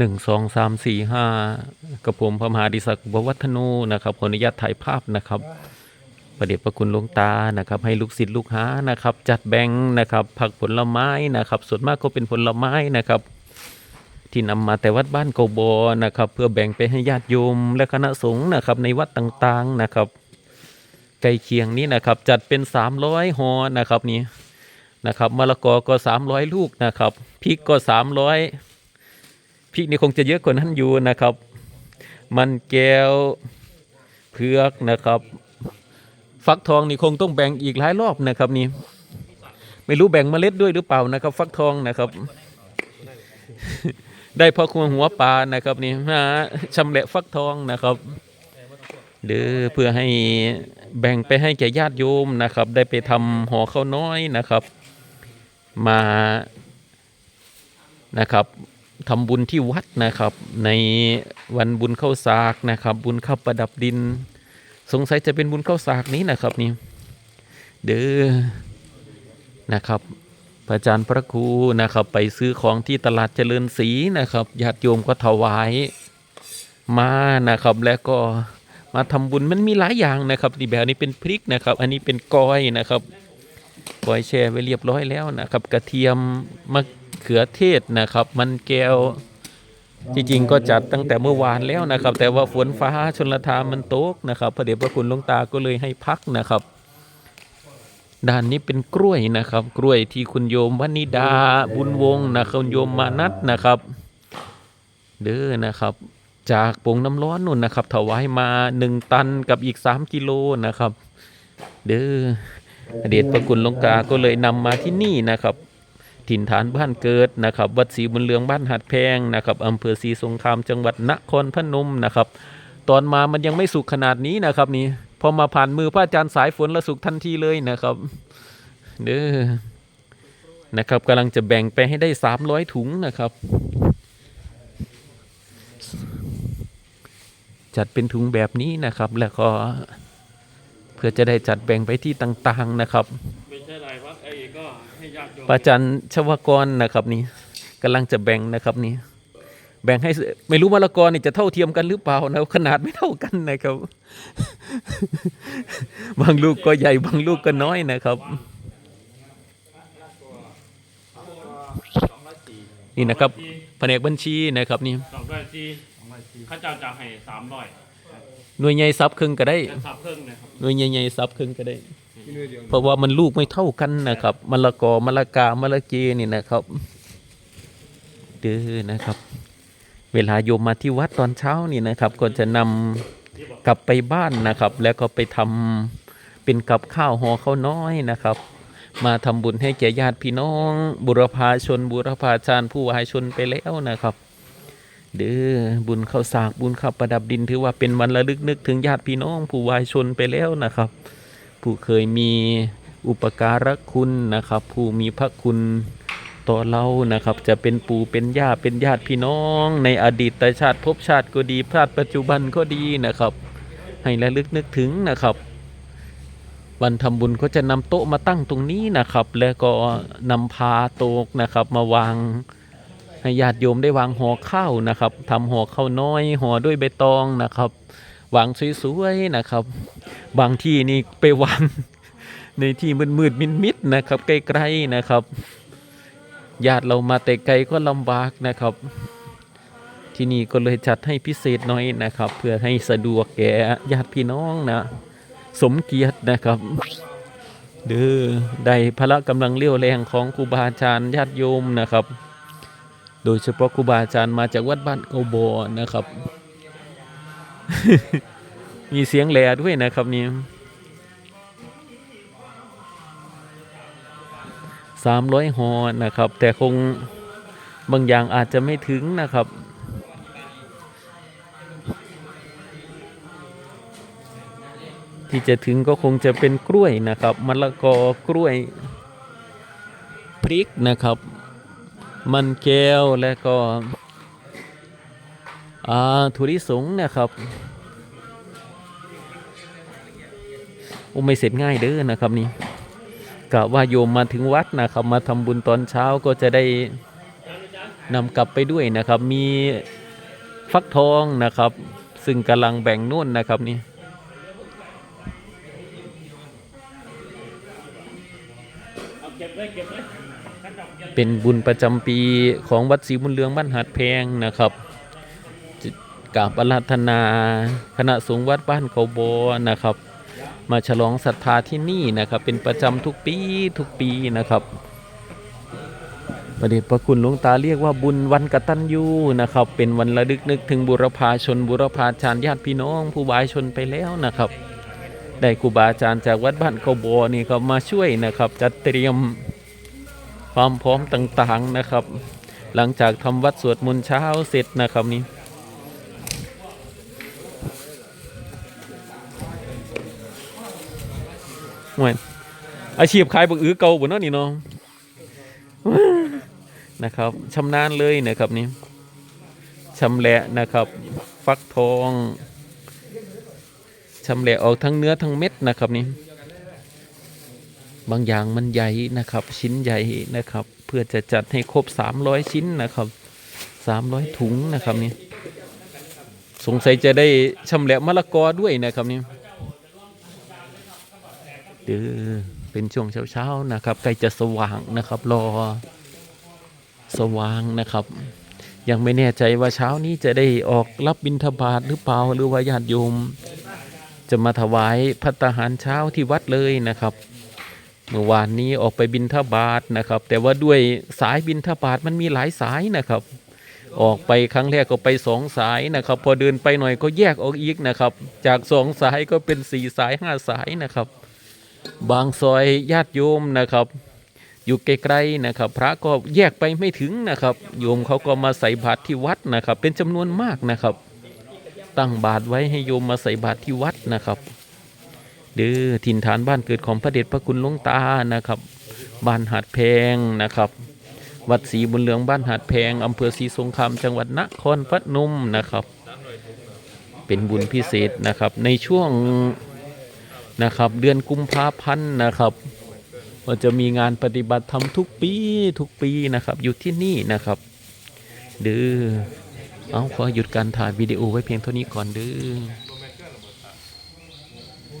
หนึ่งสองสามสี่ห้ากับผมพระมหาดิศักดิ์บวัฒนูนะครับขออนุญาตถ่ายภาพนะครับประเดชประคุณหลวงตานะครับ ให้ลูกศิษย์ลูกหานะครับ จัดแบ่งนะครับ ผักผลไม้นะครับ ส่วนมากก็เป็นผลไม้นะครับ ที่นำมาแต่วัดบ้านเกาบอนะครับ เพื่อแบ่งไปให้ญาติโยมและคณะสงฆ์นะครับ ในวัดต่างๆนะครับใกล้เคียงนี้นะครับ จัดเป็น300หอนะครับนี่นะครับมะละกอก็ 300 ลูกนะครับพริกก็ 300 พริกนี่คงจะเยอะกว่านั้นอยู่นะครับ มันแก้วเผือกนะครับ ฟักทองนี่คงต้องแบ่งอีกหลายรอบนะครับนี่ไม่รู้แบ่งเมล็ดด้วยหรือเปล่านะครับ ฟักทองนะครับ ได้พอควงหัวปลานะครับนี่ฮะชำแหละฟักทองนะครับหรือเพื่อให้แบ่งไปให้แก่ญาติโยมนะครับ ได้ไปทำห่อข้าวน้อยนะครับ มานะครับ ทำบุญที่วัดนะครับ ในวันบุญเข้าวสากนะครับ บุญข้าวประดับดิน สงสัยจะเป็นบุญข้าวสากนี้นะครับนี่เด้อนะครับพระอาจารย์พระครูนะครับ ไปซื้อของที่ตลาดเจริญศรีนะครับญาติโยมก็ถวายมานะครับ แล้วก็มาทำบุญมันมีหลายอย่างนะครับนี่แบบนี้เป็นพริกนะครับ อันนี้เป็นกอยนะครับกอยแช่ไว้เรียบร้อยแล้วนะครับ กระเทียมมะ เขือเทศนะครับ มันแก้วจริงๆก็จัดตั้งแต่เมื่อวานแล้วนะครับ แต่ว่าฝนฟ้าชนละทานมันตกนะครับพระเดชพระคุณหลวงตาก็เลยให้พักนะครับด้านนี้เป็นกล้วยนะครับ กล้วยที่คุณโยมวนิดาบุญวงศ์นะครับคุณโยมมานัทนะครับ เด้อนะครับ จากปงน้ำร้อนนู่นนะครับ ถวายมาหนึ่งตันกับอีกสามกิโลนะครับ เด้อพระเดชพระคุณหลวงตาก็เลยนำมาที่นี่นะครับ ถิ่นฐานบ้านเกิดนะครับ วัดศรีบุญเรืองบ้านหัดแพงนะครับอำเภอศรีสงครามจังหวัดนครพนมนะครับ ตอนมามันยังไม่สุกขนาดนี้นะครับนี่พอมาผ่านมือพระอาจารย์สายฝนละสุกทันทีเลยนะครับเด้อนะครับกำลังจะแบ่งไปให้ได้สามร้อยถุงนะครับ จัดเป็นถุงแบบนี้นะครับ แล้วก็เพื่อจะได้จัดแบ่งไปที่ต่างๆนะครับ ไม่ใช่ไรวัดไอ้ก็ ให้ญาติโยมปาจันชวกรนะครับนี่กำลังจะแบ่งนะครับนี่แบ่งให้เสไม่รู้มะละกอนี่จะเท่าเทียมกันหรือเปล่านะขนาดไม่เท่ากันนะครับ บางลูกก็ใหญ่บางลูกก็น้อยนะครับ นี่นะครับแผนกบัญชีนะครับนี่สองร้อยสี่ข้าเจ้าจะให้สามร้อยหน่วยใหญ่ซับครึ่งก็ได้จะสับเพิ่งนะครับหน่วยใหญ่ๆซับครึ่งก็ได้ เพราะว่ามันลูกไม่เท่ากันนะครับมะละกอมะละกามะละเกนี่นะครับเด้อนะครับ เวลาโยมมาที่วัดตอนเช้านี่นะครับ ก็จะนำกลับไปบ้านนะครับ แล้วก็ไปทำเป็นกับข้าวห่อข้าวน้อยนะครับ มาทำบุญให้แก่ญาติพี่น้อง บุรพาชนบุรพาจารย์ผู้วายชนไปแล้วนะครับเด้อบุญข้าวสากบุญข้าวประดับดินถือว่าเป็นวันระลึกนึกถึงญาติพี่น้องผู้วายชนไปแล้วนะครับ ผู้เคยมีอุปการะคุณนะครับ ผู้มีพระคุณต่อเรานะครับ จะเป็นปู่เป็นย่าเป็นญาติพี่น้อง ในอดีตชาติภพชาติก็ดีชาติปัจจุบันก็ดีนะครับ ให้ระลึกนึกถึงนะครับ วันทำบุญก็จะนำโต๊ะมาตั้งตรงนี้นะครับ แล้วก็นำพาโต๊ะนะครับ มาวางให้ญาติโยมได้วางห่อข้าวนะครับทำห่อข้าวน้อยห่อด้วยใบตองนะครับ วางสวยๆนะครับ บางที่นี่ไปวางในที่มืดๆมิดๆนะครับ ใกล้ๆนะครับญาติเรามาแต่ไกลก็ลำบากนะครับ ที่นี่ก็เลยจัดให้พิเศษหน่อยนะครับ เพื่อให้สะดวกแก่ญาติพี่น้องนะ สมเกียรตินะครับเด้อได้พละกำลังเลี้ยวแรงของครูบาอาจารย์ญาติโยมนะครับ โดยเฉพาะครูบาอาจารย์มาจากวัดบ้านเกาโบอนะครับ มีเสียงแหล่ด้วยนะครับนี่สามร้อยหอนะครับ แต่คงบางอย่างอาจจะไม่ถึงนะครับ ที่จะถึงก็คงจะเป็นกล้วยนะครับมะละกอกล้วย พริกนะครับ มันแก้วและก็ อ่าถั่วลิสงนะครับโอ้ไม่เสร็จง่ายเด้อนะครับนี่กะว่าโยมมาถึงวัดนะครับ มาทำบุญตอนเช้าก็จะได้นำกลับไปด้วยนะครับ มีฟักทองนะครับ ซึ่งกำลังแบ่งนุ่นนะครับนี่เป็นบุญประจำปีของวัดศรีบุญเรืองบ้านหัดแพงนะครับ กราบอาราธนา คณะสงฆ์วัดบ้านเขาโบนะครับ มาฉลองศรัทธาที่นี่นะครับ เป็นประจำทุกปีทุกปีนะครับประเดชพระคุณหลวงตาเรียกว่าบุญวันกตัญญูนะครับ เป็นวันระลึกนึกถึงบุรพาชนบุรพาจารย์ญาติพี่น้องผู้บายชนไปแล้วนะครับ ได้ครูบาอาจารย์จากวัดบ้านเขาโบนี่ก็มาช่วยนะครับจัดเตรียมความพร้อมต่างๆนะครับ หลังจากทำวัดสวดมนต์เช้าเสร็จนะครับนี่ หวยอาชีพขายบักอื้อเก่าบนเนาะนี่เนาะนะครับชำนาญเลยนะครับนี่ชำแหละนะครับ ฟักทองชำแหละออกทั้งเนื้อทั้งเม็ดนะครับนี่บางอย่างมันใหญ่นะครับ ชิ้นใหญ่นะครับ เพื่อจะจัดให้ครบ 300 ชิ้นนะครับ 300 ถุงนะครับนี่สงสัยจะได้ชำแหละมะละกอด้วยนะครับนี่ เดือเป็นช่วงเช้าๆนะครับใกล้จะสว่างนะครับรอสว่างนะครับ ยังไม่แน่ใจว่าเช้านี้จะได้ออกรับบิณฑบาตหรือเปล่าหรือว่าญาติโยม จะมาถวายพัตตาหารเช้าที่วัดเลยนะครับ เมื่อวานนี้ออกไปบินทบาทนะครับ แต่ว่าด้วยสายบินทบาทมันมีหลายสายนะครับออกไปครั้งแรกก็ไปสองสายนะครับ พอเดินไปหน่อยก็แยกออกอีกนะครับ จากสองสายก็เป็นสี่สายห้าสายนะครับ บางซอยญาติโยมนะครับ อยู่ไกลๆนะครับ พระก็แยกไปไม่ถึงนะครับ โยมเขาก็มาใส่บาตรที่วัดนะครับ เป็นจำนวนมากนะครับ ตั้งบาตรไว้ให้โยมมาใส่บาตรที่วัดนะครับเดือถิ่นฐานบ้านเกิดของพระเดชพระคุณหลวงตานะครับ บ้านหาดแพงนะครับ วัดศรีบุญเหลืองบ้านหาดแพงอำเภอศรีสงครามจังหวัดนครพนมนะครับ เป็นบุญพิเศษนะครับในช่วง นะครับ เดือนกุมภาพันธ์นะครับเราจะมีงานปฏิบัติธรรมทุกปีทุกปีนะครับ อยู่ที่นี่นะครับเดือเอาขอหยุดการถ่ายวิดีโอไว้เพียงเท่านี้ก่อนเดือ